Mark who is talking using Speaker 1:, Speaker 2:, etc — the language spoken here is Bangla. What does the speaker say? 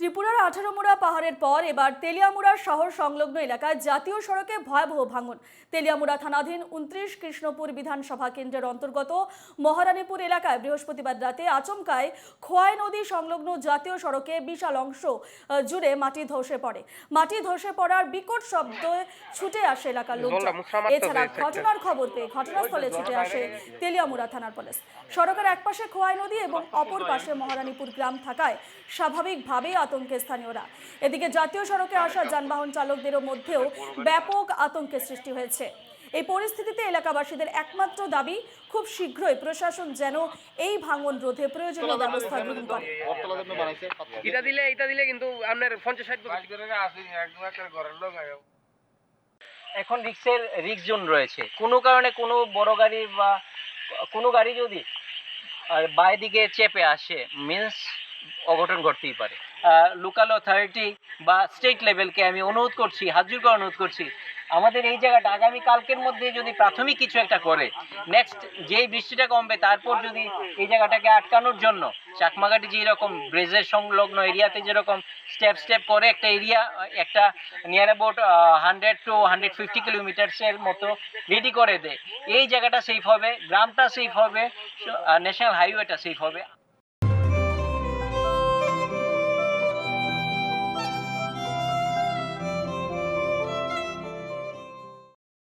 Speaker 1: ত্রিপুরার আঠারোমুড়া পাহাড়ের পর এবার তেলিয়ামুড়ার শহর সংলগ্ন এলাকায় জাতীয় সড়কে ভয়াবহ ভাঙন। তেলিয়ামুড়া থানাধীন উনত্রিশ কৃষ্ণপুর বিধানসভা কেন্দ্রের অন্তর্গত মহারানীপুর এলাকায় বৃহস্পতিবার রাতে আচমকায় খোয়াই নদী সংলগ্ন জাতীয় সড়কে বিশাল অংশ জুড়ে মাটি ধসে পড়ে। মাটি ধসে পড়ার বিকট শব্দ ছুটে আসে এলাকার লোকজন। এছাড়া ঘটনার খবর পেয়ে ঘটনাস্থলে ছুটে আসে তেলিয়ামুড়া থানার পুলিশ। সড়কের একপাশে খোয়াই নদী এবং অপর পাশে মহারানীপুর গ্রাম থাকায় স্বাভাবিকভাবেই আতঙ্কে স্থানীয়রা। এদিকে জাতীয় সড়কে আসা যানবাহন চালকদেরও মধ্যেও ব্যাপক আতঙ্কের সৃষ্টি হয়েছে। এই পরিস্থিতিতে এলাকাবাসীদের একমাত্র দাবি খুব শীঘ্রই প্রশাসন যেন এই ভাঙন রোধে প্রয়োজনীয় ব্যবস্থা গ্রহণ করে।
Speaker 2: এটা দিলে এটা দিলে কিন্তু আপনার পঞ্চাশ ষাট বছর
Speaker 3: এখন রিক্সের রিক্স জোন রয়েছে। কোনো কারণে কোনো বড় গাড়ি বা কোনো গাড়ি যদি আর বাই দিকে চেপে আসে মিন্স অঘটন ঘটতেই পারে। লোকাল অথরিটি বা স্টেট লেভেলকে আমি অনুরোধ করছি হাজুর করে অনুরোধ করছি, আমাদের এই জায়গাটা আগামী কালকের মধ্যে যদি প্রাথমিক কিছু একটা করে নেক্সট যেই বৃষ্টিটা কমবে তারপর যদি এই জায়গাটাকে আটকানোর জন্য, চাকমাঘাটি যেরকম ব্রেজের সংলগ্ন এরিয়াতে যেরকম স্টেপ স্টেপ করে একটা এরিয়া একটা near about hundred two hundred fifty কিলোমিটার্সের মতো রেডি করে দেয়, এই জায়গাটা সেফ হবে, গ্রামটা সেফ হবে ন্যাশনাল হাইওয়েটা সেফ হবে।